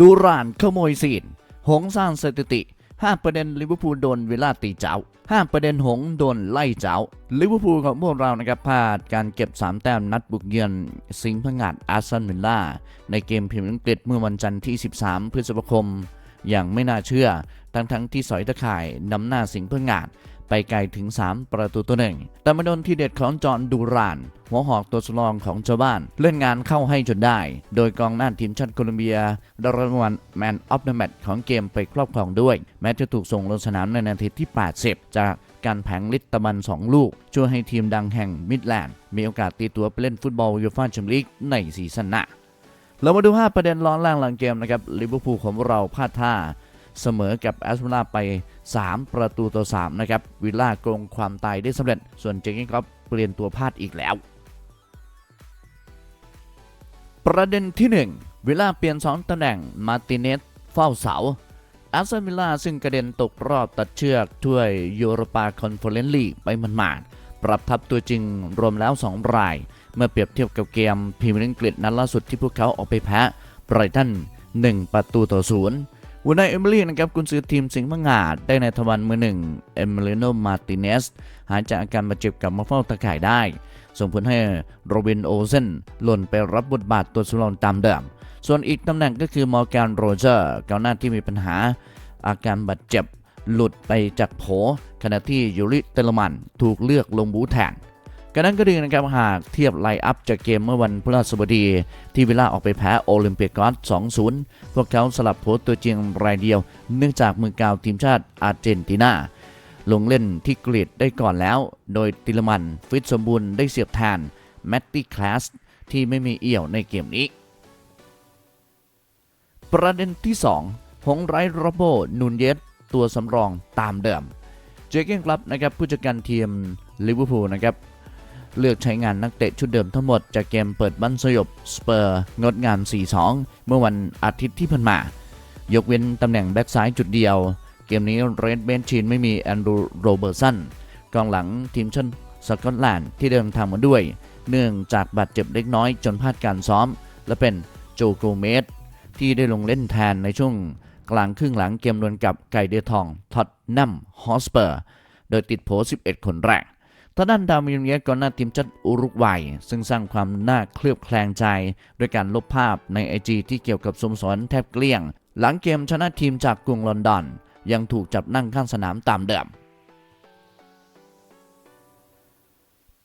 ดูรานขโมยซีน หงสร้างสถิติ5ประเด็นลิเวอร์พูลโดนเวลาตีเจ้า5ประเด็นหงโดนไล่เจ้าลิเวอร์พูลของพวกเรานะครับพลาดการเก็บ 3 แต้มนัดบุกเยือน สิงห์พงาดอาร์เซนวิลล่า ในเกมพรีเมียร์อังกฤษเมื่อวันจันทร์ที่ 13 พฤษภาคม อย่างไม่น่าเชื่อ ทั้งทั้งที่สอยตะข่ายนำหน้าสิงห์พงาด ไปไกลถึง 3 ประตูตัวหนึ่งแต่มาโดนทีเด็ดของจอห์นดูราน หัวหอกตัวสำรองของชาวบ้าน เล่นงานเข้าให้จนได้ โดยกองหน้าทีมชาติโคลอมเบียได้รางวัลแมนออฟเดอะแมตช์ของเกมไปครอบครองด้วย แม้จะถูกส่งลงสนามในนาทีที่ 80 จากการแผงลิตตะบัน 2 ลูก ช่วยให้ทีมดังแห่งมิดแลนด์มีโอกาสตีตัวไปเล่นฟุตบอลยูฟ่าแชมเปี้ยนลีกในซีซั่นหน้าเรามาดู 5 ประเด็นร้อนแรงหลังเกมนะครับลิเวอร์พูลของเราพลาดท่า เสมอกับแอสตันวิลล่าไป 3 ประตูต่อ3นะครับวิลล่าโกงความตายได้สำเร็จ ส่วนเจงกี้ก็เปลี่ยนตัวพลาดอีกแล้ว ประเด็นที่ 1 วิลล่าเปลี่ยน 2ตำแหน่งมาติเนสเฝ้าเสาแอสตันวิลล่าซึ่งกระเด็นตกรอบตัดเชือกถ้วยยูโรปาคอนเฟอเรนซ์ลีกไปมันหมาดๆปรับทับตัวจริงรวมแล้ว 2 ราย เมื่อเปรียบเทียบกับเกมพรีเมียร์ลีกอังกฤษนัดล่าสุดที่พวกเขาออกไปแพ้ไบรตัน1 ประตูต่อศูนย์ วูนายเอมิลี่นะครับกุนซือทีมสิงห์มังงาดได้ในทวันมือหนึ่งเอมิเลโนมาร์ติเนสหายจากอาการบาดเจ็บกับมาเฝ้าตะข่ายได้ ส่งผลให้โรบินโอเซนหล่นไปรับบทบาทตัวสำรองตามเดิม ส่วนอีกตำแหน่งก็คือมอร์แกนโรเจอร์กองหน้าที่มีปัญหา อาการบาดเจ็บหลุดไปจากโผขณะที่ยูริเตลมันถูกเลือกลงบูแทน กันนั้นก็ดีนะครับหากเทียบไลอัพจากเกมเมื่อวันพฤหัสบดี ที่วิลล่าออกไปแพ้โอลิมเปียกอส2-0 พวกเขาสลับโพสต์ตัวจริงรายเดียว เนื่องจากมือกาวทีมชาติอาร์เจนตินาลงเล่นที่กรีดได้ก่อนแล้ว โดยติลมันฟิตสมบูรณ์ได้เสียบแทนแมตตี้คลาสที่ไม่มีเอี่ยวในเกมนี้ ประเด็นที่ 2 หงไรโรโบนูนเยสตัวสำรองตามเดิม เจเกนครับนะครับผู้จัดการทีมลิเวอร์พูลนะครับ เลือกใช้งานนักเตะชุดเดิมทั้งหมดจากเกมเปิดบ้านสยบสเปอร์งดงาม 4-2 เมื่อวันอาทิตย์ที่ผ่านมา ยกเว้นตำแหน่งแบ็กซ้ายจุดเดียว เกมนี้เรดเบนชินไม่มีแอนดรูโรเบอร์สันกองหลังทีมชาติสกอตแลนด์ที่เดินทางมาด้วย เนื่องจากบาดเจ็บเล็กน้อยจนพลาดการซ้อม และเป็นโจโกเมสที่ได้ลงเล่นแทนในช่วงกลางครึ่งหลังเกมดวลกับไก่เดือทองท็อตนัมฮอสเปอร์ โดยติดโผ 11 คนแรก ทางด้านดาวินเนียสก่อนหน้าทีมชาติอุรุกวัย ซึ่งสร้างความน่าเคลือบแคลงใจ ด้วยการลบภาพในไอจีที่เกี่ยวกับสมสรแทบเกลี้ยง หลังเกมชนะทีมจากกรุงลอนดอน ยังถูกจับนั่งข้างสนามตามเดิม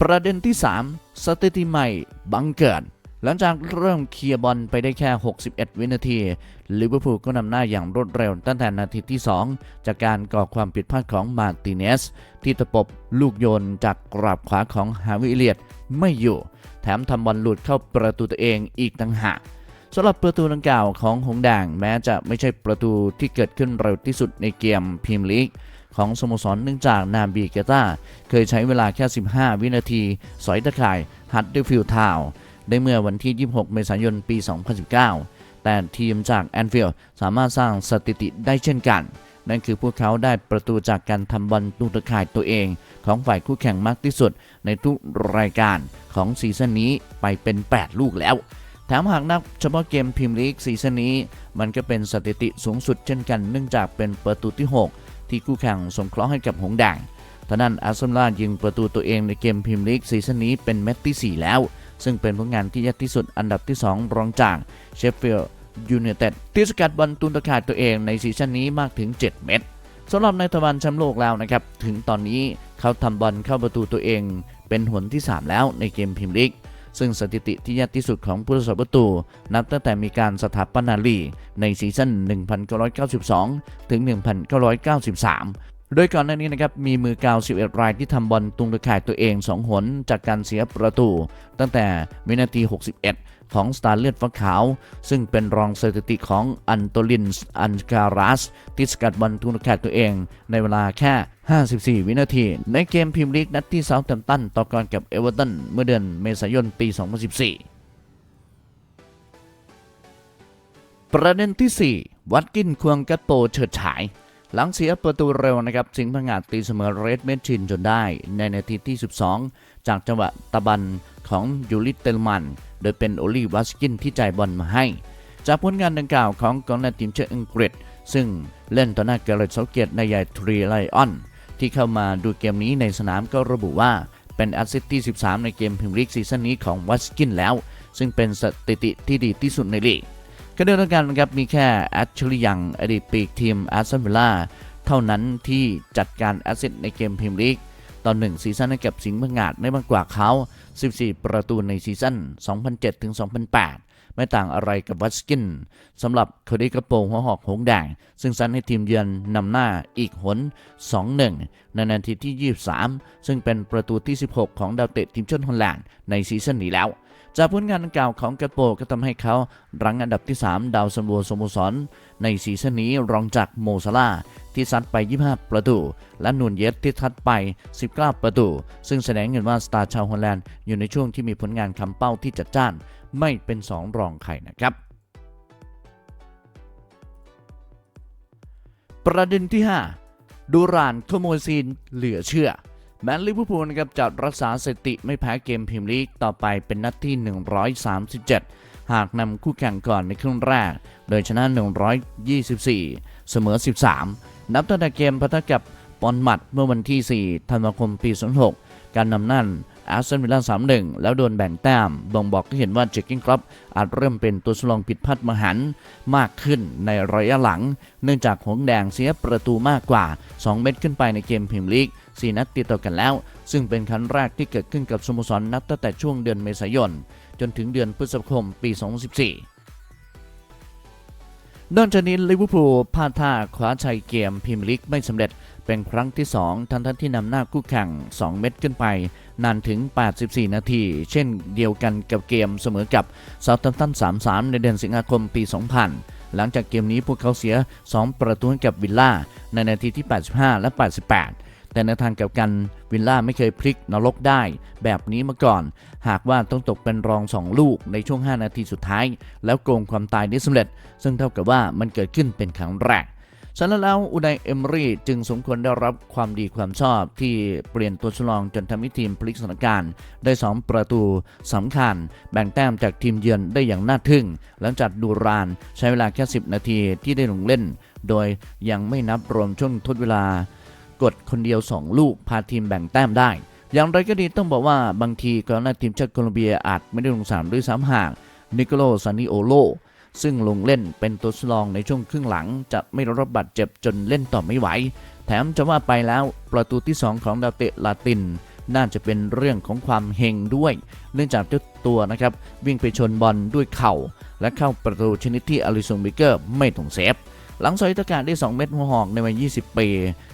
ประเด็นที่ 3 สถิติใหม่บังเกิด หลังจากเริ่มเคลียร์บอลไปได้แค่ 61 วินาที ลิเวอร์พูลก็นำหน้าอย่างรวดเร็วตั้งแต่นาทีที่ 2 จากการก่อความผิดพลาดของมาร์ติเนส ที่ตะปบลูกโยนจากกราบขวาของฮาวิเลียตไม่อยู่ แถมทำบอลหลุดเข้าประตูตัวเองอีกต่างหากสำหรับประตูดังกล่าวของหงส์แดงแม้จะไม่ใช่ประตูที่เกิดขึ้นเร็วที่สุดในเกมพรีเมียร์ลีกของสโมสรเนื่องจากนาบีเกต้าเคยใช้เวลาแค่ 15 วินาที สอยตะข่ายฮัตเดอร์ฟิลด์ทาว ได้เมื่อวันที่ 26 เมษายน ปี 2019 แต่ทีมจากแอนฟิลด์สามารถสร้างสถิติได้เช่นกัน นั่นคือพวกเขาได้ประตูจากการทำบอลตูตะข่ายตัวเอง ของฝ่ายคู่แข่งมากที่สุดในทุกรายการของซีซั่นนี้ไปเป็น 8 ลูกแล้วแถมหากนับเฉพาะเกมพรีเมียร์ลีกซีซั่นนี้ มันก็เป็นสถิติสูงสุดเช่นกันเนื่องจากเป็นประตูที่ 6 ที่คู่แข่งสงเคราะห์ให้กับหงส์แดงทานั้นอาร์เซนอลยิงประตูตัวเองในเกมพรีเมียร์ลีกซีซั่นนี้เป็นแมตช์ที่ 4 แล้ว ซึ่งเป็นผลงานที่ยากที่สุดอันดับที่ 2 รองจากเชฟฟิลด์ยูไนเต็ดที่สกัดบอลตุนตะข่ายตัวเองในซีซั่นนี้มากถึง 7 เม็ดสำหรับในตะวันแชมป์โลกแล้วนะครับ ถึงตอนนี้เขาทำบอลเข้าประตูตัวเอง เป็นหนที่ 3 แล้วในเกมพรีเมียร์ลีกซึ่งสถิติที่ยากที่สุดของผู้รักษาประตู นับตั้งแต่มีการสถาปนาลีในซีซั่น 1992 ถึง 1993 โดยก่อนหน้านี้นะครับมีมือกาว 11 รายที่ทำบอลตุงตะข่ายตัวเอง 2 หน จากการเสียประตู ตั้งแต่วินาที 61 ของสตาร์เลือดฟ้าขาว ซึ่งเป็นรองสถิติของอันโตลินอันการัสที่สกัดบอลตุงตะข่ายตัวเอง ในเวลาแค่ 54 วินาที ในเกมพรีเมียร์ลีกนัดที่เซาท์แฮมป์ตันต่อกรกับเอเวอร์ตันเมื่อเดือนเมษายนปี 2014ประเด็นที่ 4 วัดกินควงกัตโปเฉิดฉาย หลังเสียประตูเร็วนะครับ สิงห์พงาดตีเสมอเรดเมชินจนได้ ในนาทีที่ 12 จากจังหวะตะบันของยูริเตลมัน โดยเป็นโอลีวัสกินที่จ่ายบอลมาให้ จากผลงานดังกล่าวของกองหน้าทีมชาติอังกฤษ ซึ่งเล่นต่อหน้าเกเรตเซาเกตในใหญ่ทรีไลออน ที่เข้ามาดูเกมนี้ในสนามก็ระบุว่าเป็นแอสซิสต์ที่ 13 ในเกมพรีเมียร์ลีกซีซั่นนี้ของวัตกินแล้ว ซึ่งเป็นสถิติที่ดีที่สุดในลีก ก็เดียวกันนะครับมีแค่แอชลียังอดีตปีกทีมแอสตันวิลล่าเท่านั้นที่จัดการแอสซิสในเกมพรีเมียร์ลีกตอนหนึ่งซีซั่นให้กับสิงห์บังงาดได้มากกว่าเขา 14 ประตูในซีซั่น 2007ถึง2008 ไม่ต่างอะไรกับวัตสกินสำหรับโคดีกระโปรงหัวหอกหงแดง ซึ่งซันให้ทีมเยือนนำหน้าอีกหน 2-1 ในนาทีที่ 23 ซึ่งเป็นประตูที่ 16 ของดาวเตะทีมชาติฮอลแลนด์ในซีซั่นนี้แล้วจากผลงานดังกล่าของกระโปก็ทำให้เขารั้งอันดับที่ 3 ดาวซันโวสโมสร ในซีซั่นนี้รองจากโมซาลาที่ซัดไป 25 ประตู และนูนเยสที่ทัดไป 19 ประตู ซึ่งแสดงเห็นว่าสตาร์ชาวฮอลแลนด์อยู่ในช่วงที่มีผลงานคำเป้าที่จัดจ้าน ไม่เป็น2รองใครนะครับ ประเด็นที่ 5 ดูรานขโมยซีนเหลือเชื่อ แมนลิเวอร์พูลนะครับจะรักษาสถิติไม่แพ้เกมพรีเมียร์ลีกต่อไปเป็นนัดที่ 137 หากนำคู่แข่งก่อนในครึ่งแรก โดยชนะ 124 เสมอ 13 นับตั้งแต่เกมพัทกับปอนมัดเมื่อวันที่ 4 ธันวาคม ปี 06 การนำนั่น อาร์เซนวิลล่า3-1แล้วโดนแบ่งแต้มบ่งบอกให้เห็นว่าเจคกิ้งคลับอาจเริ่มเป็นตัวสลองผิดพลาดมหันมากขึ้นในระยะหลัง เนื่องจากหงแดงเสียประตูมากกว่า 2 เม็ดขึ้นไปในเกมพรีเมียร์ลีก 4 นัดติดต่อกันแล้ว ซึ่งเป็นครั้งแรกที่เกิดขึ้นกับสโมสรนับตั้งแต่ช่วงเดือนเมษายน จนถึงเดือนพฤษภาคมปี 2014นอกจากนี้ลิเวอร์พูลพลาดท่าคว้าชัยเกมพรีเมียร์ลีกไม่สำเร็จ เป็นครั้งที่ 2 ทั้งทั้งที่นำหน้าคู่แข่ง 2 เม็ดขึ้นไป นานถึง 84 นาที เช่นเดียวกันกับเกมเสมอกับเซาท์แฮมป์ตัน 3-3 ในเดือนสิงหาคมปี 2000 หลังจากเกมนี้พวกเขาเสีย 2 ประตูให้กับวิลล่า ในนาทีที่ 85 และ 88 แต่ในทางกับกันวิลล่าไม่เคยพลิกนรกได้ แบบนี้มาก่อน หากว่าต้องตกเป็นรอง 2 ลูกในช่วง 5 นาทีสุดท้าย แล้วโกงความตายได้สำเร็จ ซึ่งเท่ากับว่ามันเกิดขึ้นเป็นครั้งแรก ฉะนั้นแล้วอุไนเอมรีจึงสมควรได้รับความดีความชอบที่เปลี่ยนตัวชลองจนทำให้ทีมพลิกสถานการณ์ ได้2ประตูสำคัญ แบ่งแต้มจากทีมเยือนได้อย่างน่าทึ่ง หลังจากดูรานใช้เวลาแค่ 10 นาทีที่ได้ลงเล่น โดยยังไม่นับรวมช่วงทดเวลา กดคนเดียว 2 ลูกพาทีมแบ่งแต้มได้ อย่างไรก็ดีต้องบอกว่าบางทีกองหน้าทีมชาติโคลอมเบียอาจไม่ได้ลงสนามด้วยซ้ำหากนิโคลซานิโอโล ซึ่งลงเล่นเป็นตัวสลองในช่วงครึ่งหลัง จะไม่รับบาดเจ็บจนเล่นต่อไม่ไหว แถมจะว่าไปแล้วประตูที่ 2 ของดาวเตะลาติน น่าจะเป็นเรื่องของความเฮงด้วย เนื่องจากเจ้าตัวนะครับวิ่งไปชนบอลด้วยเข่า และเข้าประตูชนิดที่อลิซงบิเกอร์ไม่ถูกเซฟหลังซอยตะการได้ 2 เม็ดหัวหอกในวัย 20 ปี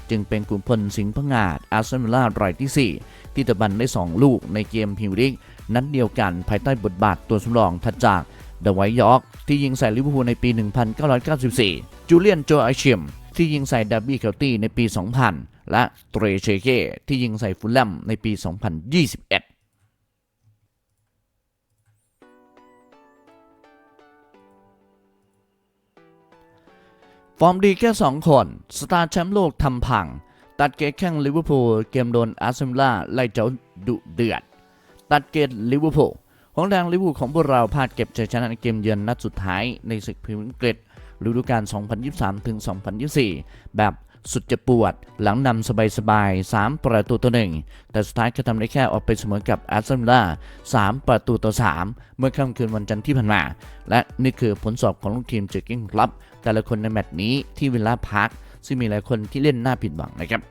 จึงเป็นกลุ่มพลสิงห์พงาดอาร์เซนอลล่ารายที่ 4 ที่ตะบันได้ 2 ลูกในเกมพรีเมียร์ลีกนัดเดียวกันภายใต้บทบาทตัวสำรองถัดจาก เดอะไวท์ยอร์กที่ยิงใส่ลิเวอร์พูลในปี 1994 จูเลียนโจไอชิมที่ยิงใส่ดับบี้เคลตี้ในปี 2000 และเตรเชเก้ที่ยิงใส่ฟูลแลมในปี 2021ฟอร์มดีแค่ 2 คน สตาร์แชมป์โลกทำพัง ตัดเกตแข่งลิเวอร์พูลเกมโดนอาร์เซนอลไล่เจ้าดุเดือด ตัดเกตลิเวอร์พูล ของแดงลิเวอร์พูลของพวกเราพลาดเก็บชัยชนะในเกมเยือนนัดสุดท้ายในศึกพรีเมียร์ลีกฤดูกาล 2023 ถึง 2024 แบบสุดจะปวด หลังนำสบายๆ 3 ประตูต่อหนึ่งแต่สุดท้ายก็ทำได้แค่ออกไปเสมอกับอาร์เซนอลล่า3ประตูต่อ 3 เมื่อค่ำคืนวันจันทร์ที่ผ่านมา และนี่คือผลสอบของลูกทีมเจอร์กิ้งคลับ แต่ละคนในแมตช์นี้ที่วิลล่าพาร์คซึ่งมีหลายคนที่เล่นหน่าผิดหวังนะครับ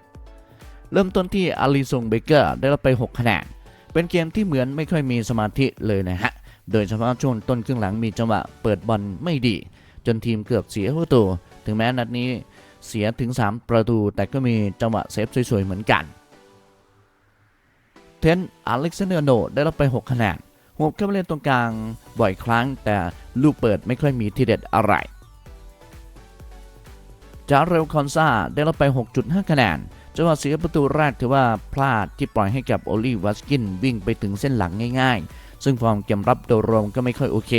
เริ่มต้นที่อาริซงเบเกอร์ได้รับไป 6 คะแนน เป็นเกมที่เหมือนไม่ค่อยมีสมาธิเลยนะฮะ โดยเฉพาะช่วงต้นครึ่งหลังมีจังหวะเปิดบอลไม่ดี จนทีมเกือบเสียประตู ถึงแม้นัดนี้เสียถึง 3 ประตู แต่ก็มีจังหวะเซฟสวยๆเหมือนกัน เทนอเล็กซานเดอร์โนได้รับไป 6 คะแนนหวบเข้ามาเล่นตรงกลางบ่อยครั้ง แต่ลูกเปิดไม่ค่อยมีทีเด็ดอะไรจาเรลคอนซาได้รับไป 6.5 คะแนน จังหวะเสียประตูแรกถือว่าพลาดที่ปล่อยให้กับโอลีวัสกินวิ่งไปถึงเส้นหลังง่ายๆ ซึ่งฟอร์มเกมรับโดยรวมก็ไม่ค่อยโอเค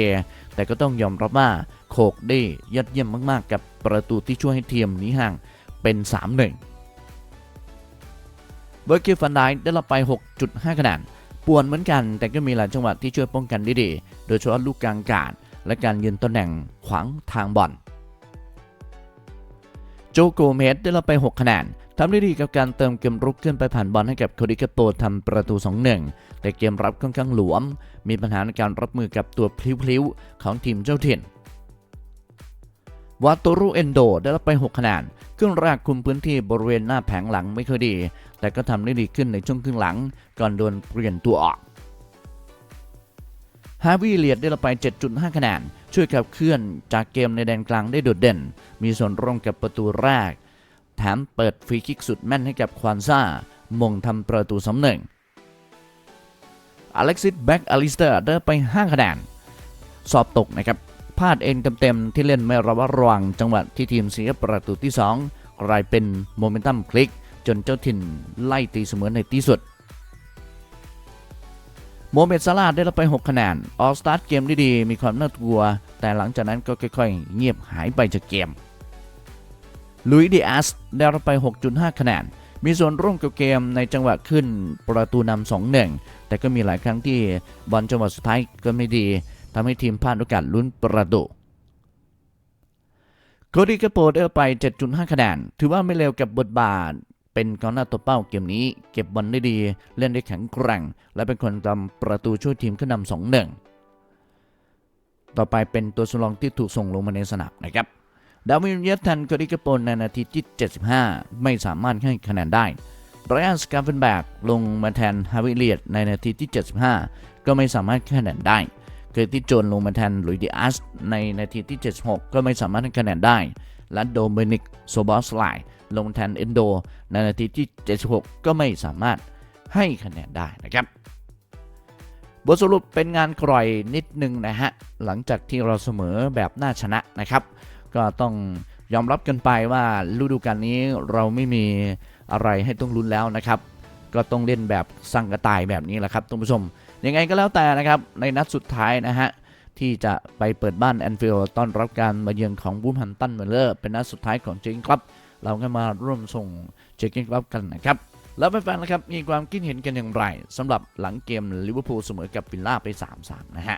แต่ก็ต้องยอมรับว่าโคกได้ยอดเยี่ยมมากๆ กับประตูที่ช่วยให้ทีมหนี้ห่างเป็น 3-1เบอร์กิฟันไดได้รับไป 6.5 คะแนนป่วนเหมือนกัน แต่ก็มีหลายจังหวะที่ช่วยป้องกันได้ดี โดยเฉพาะลูกกลางกาดและการยืนตำแหน่งขวางทางบอลโจโกเมสได้รับไป 6 คะแนน ทำได้ดีกับการเติมเกมรุกขึ้นไปผ่านบอลให้กับโคดิกาโปทำประตู 2-1 แต่เกมรับค่อนข้างหลวม มีปัญหาในการรับมือกับตัวพลิ้วๆ ของทีมเจ้าถิ่นวาโตรุเอนโดได้รับไป 6 คะแนนครึ่งแรกคุมพื้นที่บริเวณหน้าแผงหลังไม่ค่อยดี แต่ก็ทำได้ดีขึ้นในช่วงครึ่งหลัง ก่อนโดนเปลี่ยนตัวออกฮาวิเลียดได้รับไป 7.5 คะแนน ช่วยขับเคลื่อนจากเกมในแดนกลางได้โดดเด่น มีส่วนร่วมกับประตูแรก แถมเปิดฟรีคิกสุดแม่นให้กับควานซ่ามงทำประตูสำหนึ่งอเล็กซิสแบ็กอลิสเตอร์ได้ไป 5 คะแนน สอบตกนะครับพลาดเองเต็มๆที่เล่นไม่ระวัดระวังจังหวะที่ทีมเสียประตูที่ 2 กลายเป็นโมเมนตัมคลิก จนเจ้าถิ่นไล่ตีเสมอในที่สุดโมเมดซาลาได้รับไป 6 คะแนน ออสตาร์ทเกมได้ดี มีความน่ากลัว แต่หลังจากนั้นก็ค่อยๆ เงียบหายไปจากเกม ลุยดิอาสได้รับไป 6.5 คะแนน มีส่วนร่วมกับเกมในจังหวะขึ้นประตูนำ2-1 แต่ก็มีหลายครั้งที่บอลจังหวะสุดท้ายก็ไม่ดีทำให้ทีมพลาดโอกาสลุ้นประตูโคดีกาโปได้ไป 7.5 คะแนน ถือว่าไม่เร็วกับบทบาท เป็นกองหน้าตัวเป้าเกมนี้ เก็บบอลได้ดี เล่นได้แข็งแกร่ง และเป็นคนทำประตูช่วยทีมขึ้นนำสองหนึ่งต่อไปเป็นตัวสำรองที่ถูกส่งลงมาในสนามนะครับ ดาวินเยสทันโคดิกาโปในนาทีที่ 75 ไม่สามารถให้คะแนนได้ไรอันสกาเฟนแบกลงมาแทนฮาวิเลียดในนาทีที่ 75 ก็ไม่สามารถให้คะแนนได้ เคยที่โจนลงมาแทนลุยดิอาสในนาทีที่ 76 ก็ไม่สามารถให้คะแนนได้ และโดมินิกโซบอสไลลงแทนเอนโดในนาทีที่ 76 ก็ไม่สามารถให้คะแนนได้นะครับบทสรุปเป็นงานกร่อยนิดนึงนะฮะ หลังจากที่เราเสมอแบบน่าชนะนะครับ ก็ต้องยอมรับกันไปว่าฤดูกาลนี้เราไม่มีอะไรให้ต้องลุ้นแล้วนะครับ ก็ต้องเล่นแบบสั่งกระต่ายแบบนี้แหละครับท่านผู้ชมยังไงก็แล้วแต่นะครับในนัดสุดท้ายนะฮะที่จะไปเปิดบ้านแอนฟิลด์ต้อนรับการมาเยือนของบูมฮันตันเมลเลอร์เป็นนัดสุดท้ายของเจงครับ เราก็มาร่วมส่งเจงครับกันนะครับ แล้วแฟนๆนะครับมีความคิดเห็นกันอย่างไรสำหรับหลังเกมลิเวอร์พูลเสมอกับวิลล่าไป 3-3 นะฮะ